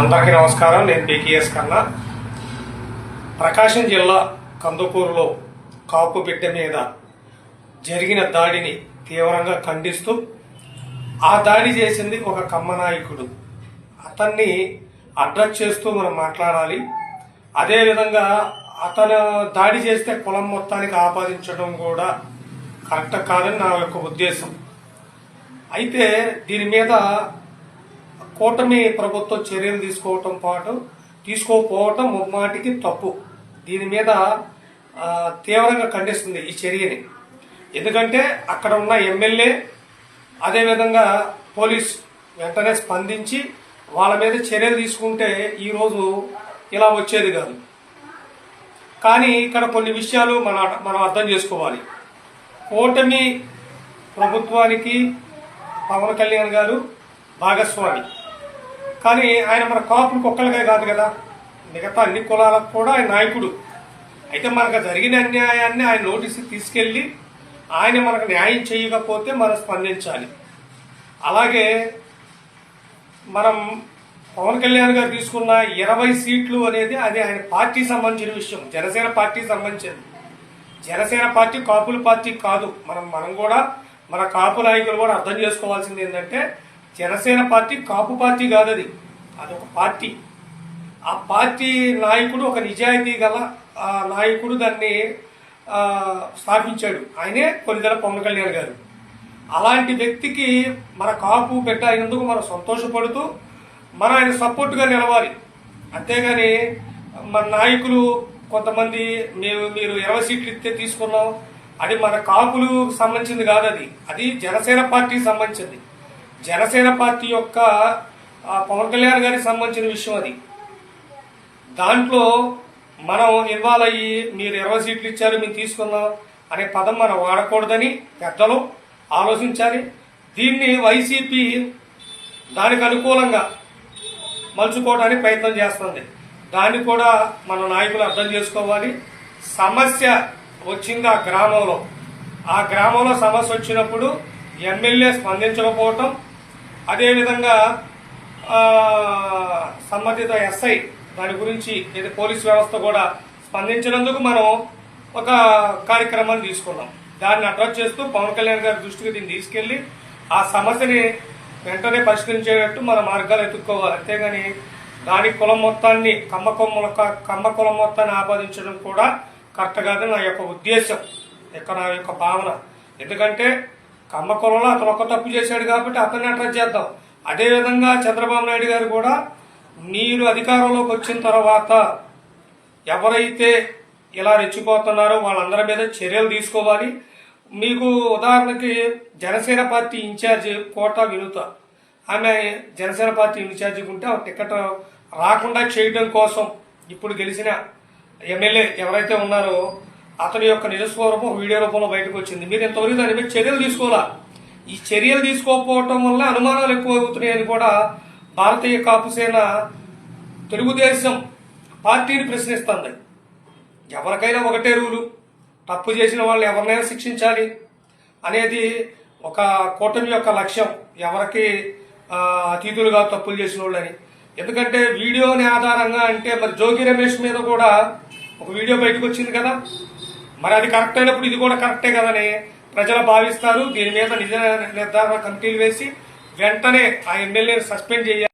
అందరికీ నమస్కారం. నేను పీకేఎస్ కన్నా. ప్రకాశం జిల్లా కందుకూరులో కాపు బిడ్డ మీద జరిగిన దాడిని తీవ్రంగా ఖండిస్తూ ఆ దాడి చేసింది ఒక కమ్మ నాయకుడు. అతన్ని అడ్రస్ చేస్తూ మనం మాట్లాడాలి. అదేవిధంగా అతను దాడి చేస్తే కులం మొత్తానికి ఆపాదించడం కూడా కరెక్ట్ కాదని నా యొక్క ఉద్దేశం. అయితే దీని మీద కూటమి ప్రభుత్వం చర్యలు తీసుకోవటం పాటు తీసుకోకపోవటం ముమ్మాటికి తప్పు. దీని మీద తీవ్రంగా ఖండిస్తుంది ఈ చర్యని. ఎందుకంటే అక్కడ ఉన్న ఎమ్మెల్యే అదేవిధంగా పోలీస్ వెంటనే స్పందించి వాళ్ళ మీద చర్యలు తీసుకుంటే ఈరోజు ఇలా వచ్చేది కాదు. కానీ ఇక్కడ కొన్ని విషయాలు మన మనం అర్థం చేసుకోవాలి. కూటమి ప్రభుత్వానికి పవన్ కళ్యాణ్ గారు భాగస్వామి. కానీ ఆయన మన కాపులకు ఒక్కరికే కాదు కదా. మిగతా అన్ని కులాలకు కూడా ఆయన నాయకుడు. అయితే మనకు జరిగిన అన్యాయాన్ని ఆయన నోటీసు తీసుకెళ్ళి ఆయన మనకు న్యాయం చేయకపోతే మనం స్పందించాలి. అలాగే మనం పవన్ కళ్యాణ్ గారు తీసుకున్న ఇరవై సీట్లు అనేది అది ఆయన పార్టీ సంబంధించిన విషయం. జనసేన పార్టీ సంబంధించింది. జనసేన పార్టీ కాపుల పార్టీ కాదు. మనం మనం కూడా మన కాపు నాయకులు కూడా అర్థం చేసుకోవాల్సింది ఏంటంటే జనసేన పార్టీ కాపు పార్టీ కాదు అది అదొక పార్టీ. ఆ పార్టీ నాయకుడు ఒక నిజాయితీ గల ఆ నాయకుడు దాన్ని స్థాపించాడు. ఆయనే కొన్నిదల పవన్ కళ్యాణ్ గారు. అలాంటి వ్యక్తికి మన కాపు బిడ్డ అయినందుకు మనం సంతోషపడుతూ మన ఆయన సపోర్ట్గా నిలవాలి. అంతేగాని మన నాయకులు కొంతమంది మేము మీరు ఇరవై సీట్లు ఇస్తే తీసుకున్నాం. అది మన కాపులు సంబంధించింది కాదు అది అది జనసేన పార్టీకి సంబంధించింది. జనసేన పార్టీ యొక్క పవన్ కళ్యాణ్ గారికి సంబంధించిన విషయం అది. దాంట్లో మనం ఇన్వాల్వ్ అయ్యి మీరు ఇరవై సీట్లు ఇచ్చారు మేము తీసుకున్నాం అనే పదం మనం వాడకూడదని పెద్దలు ఆలోచించాలి. దీన్ని వైసీపీ దానికి అనుకూలంగా మలుచుకోవడానికి ప్రయత్నం చేస్తుంది. దాన్ని కూడా మన నాయకులు అర్థం చేసుకోవాలి. సమస్య వచ్చింది ఆ గ్రామంలో. ఆ గ్రామంలో సమస్య వచ్చినప్పుడు ఎమ్మెల్యే స్పందించకపోవటం అదేవిధంగా సంబంధిత ఎస్ఐ దాని గురించి లేదా పోలీస్ వ్యవస్థ కూడా స్పందించినందుకు మనం ఒక కార్యక్రమాన్ని తీసుకున్నాం. దాన్ని అడ్రస్ చేస్తూ పవన్ కళ్యాణ్ గారి దృష్టికి దీన్ని తీసుకెళ్ళి ఆ సమస్యని వెంటనే పరిష్కరించేటట్టు మన మార్గాలు ఎదుర్కోవాలి అంతేగాని దాని కులం మొత్తాన్ని కమ్మ కొమ్మల కమ్మ కులం మొత్తాన్ని ఆపాదించడం కూడా కరెక్ట్ కాదని నా యొక్క ఉద్దేశం ఇక్కడ నా యొక్క భావన. ఎందుకంటే కమ్మ కులంలో అతను ఒక తప్పు చేశాడు కాబట్టి అతన్ని అడ్రస్ చేద్దాం. అదేవిధంగా చంద్రబాబు నాయుడు గారు కూడా మీరు అధికారంలోకి వచ్చిన తర్వాత ఎవరైతే ఇలా రెచ్చిపోతున్నారో వాళ్ళందరి మీద చర్యలు తీసుకోవాలి. మీకు ఉదాహరణకి జనసేన పార్టీ ఇన్ఛార్జి కోట వినుత. ఆమె జనసేన పార్టీ ఇన్ఛార్జి ఉంటే ఆ టికెట్ రాకుండా చేయడం కోసం ఇప్పుడు గెలిచిన ఎమ్మెల్యే ఎవరైతే ఉన్నారో అతని యొక్క నిజస్వరూపం వీడియో రూపంలో బయటకు వచ్చింది. మీరు ఇంతవరకు దాని మీద చర్యలు తీసుకోవాలా? ఈ చర్యలు తీసుకోకపోవటం వల్ల అనుమానాలు ఎక్కువ అవుతున్నాయని కూడా భారతీయ కాపుసేన తెలుగుదేశం పార్టీని ప్రశ్నిస్తుంది. ఎవరికైనా ఒకటే రూలు. తప్పు చేసిన వాళ్ళు ఎవరినైనా శిక్షించాలి అనేది ఒక కూటమి యొక్క లక్ష్యం. ఎవరికి అతిథులుగా అతీతులుగా తప్పులు చేసిన వాళ్ళని. ఎందుకంటే వీడియోని ఆధారంగా అంటే మరి జోగి రమేష్ మీద కూడా ఒక వీడియో బయటకు వచ్చింది కదా. మరి అది కరెక్ట్ అయినప్పుడు ఇది కూడా కరెక్టే కదని? ప్రజలు భావిస్తారు దీని మీద నిజ నిర్ధారణ కమిటీలు వేసి వెంటనే ఆ ఎమ్మెల్యేని సస్పెండ్ చేయాలి.